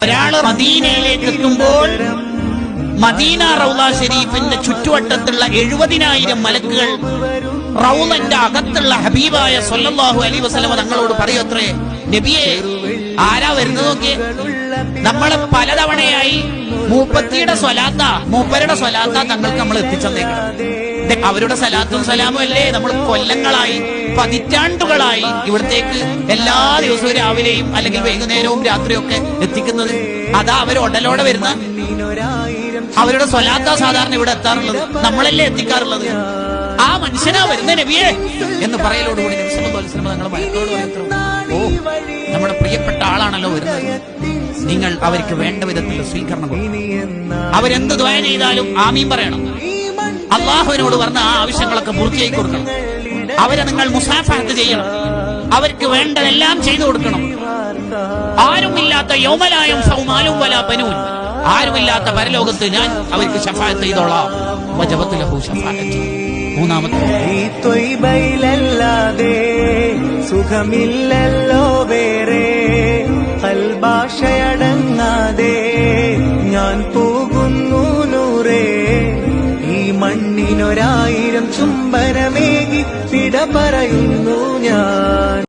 ഒരാൾ മദീനയിലേക്ക് എത്തുമ്പോൾ മദീന റൗല ഷെരീഫിന്റെ ചുറ്റുവട്ടത്തുള്ള എഴുപതിനായിരം മലക്കുകൾ റൗലന്റെ അകത്തുള്ള ഹബീബായ സൊല്ലാഹു അലി വസല്ലമ തങ്ങളോട് പറയത്രേ നബിയെ ആരാ വരുന്നതൊക്കെ നമ്മളെ പലതവണയായി മൂപ്പത്തിയുടെ സ്വലാത്ത മൂപ്പരുടെ സ്വലാത്ത തങ്ങൾക്ക് നമ്മൾ എത്തിച്ചേക്കണം അവരുടെ സലാത്തും സലാമും അല്ലേ? നമ്മൾ കൊല്ലങ്ങളായി പതിറ്റാണ്ടുകളായി ഇവിടത്തേക്ക് എല്ലാ ദിവസവും രാവിലെയും അല്ലെങ്കിൽ വൈകുന്നേരവും രാത്രിയൊക്കെ എത്തിക്കുന്നത്. അതാ അവർ ഉടലോടെ വരുന്ന അവരുടെ സ്വലാത്ത സാധാരണ ഇവിടെ എത്താറുള്ളത്. നമ്മളല്ലേ എത്തിക്കാറുള്ളത്. ആ മനുഷ്യനാ വരുന്ന നബിയെ എന്ന് പറയലോടുകൂടി സല്ലല്ലാഹു അലൈഹി വസല്ലം നമ്മുടെ പ്രിയപ്പെട്ട ആളാണല്ലോ വരുന്നത്. നിങ്ങൾ അവർക്ക് വേണ്ട വിധത്തിൽ സ്വീകരണം അവരെന്ത് ദ്വയ ചെയ്താലും ആമീൻ പറയണം. അള്ളാഹുവിനോട് പറഞ്ഞ ആ ആവശ്യങ്ങളൊക്കെ പൂർത്തിയായി കൊടുക്കണം. അവരെ നിങ്ങൾ മുസാഫാത്ത് ചെയ്യണം. അവർക്ക് വേണ്ടതെല്ലാം ചെയ്തു കൊടുക്കണം. ആരുമില്ലാത്ത യൗമലായം സൗമാലും വല പനൂൻ ആരുമില്ലാത്ത പരലോകത്ത് ഞാൻ അവർക്ക് ശഫായത്ത് ചെയ്തോളാം. മൂന്നാമത്തെ സുഖമില്ലല്ല. കൽഭാഷയടങ്ങാതെ ഞാൻ പോകുന്നു നൂറേ. ഈ മണ്ണിനൊരായിരം ചുംബനമേകി വിട പറയുന്നു ഞാൻ.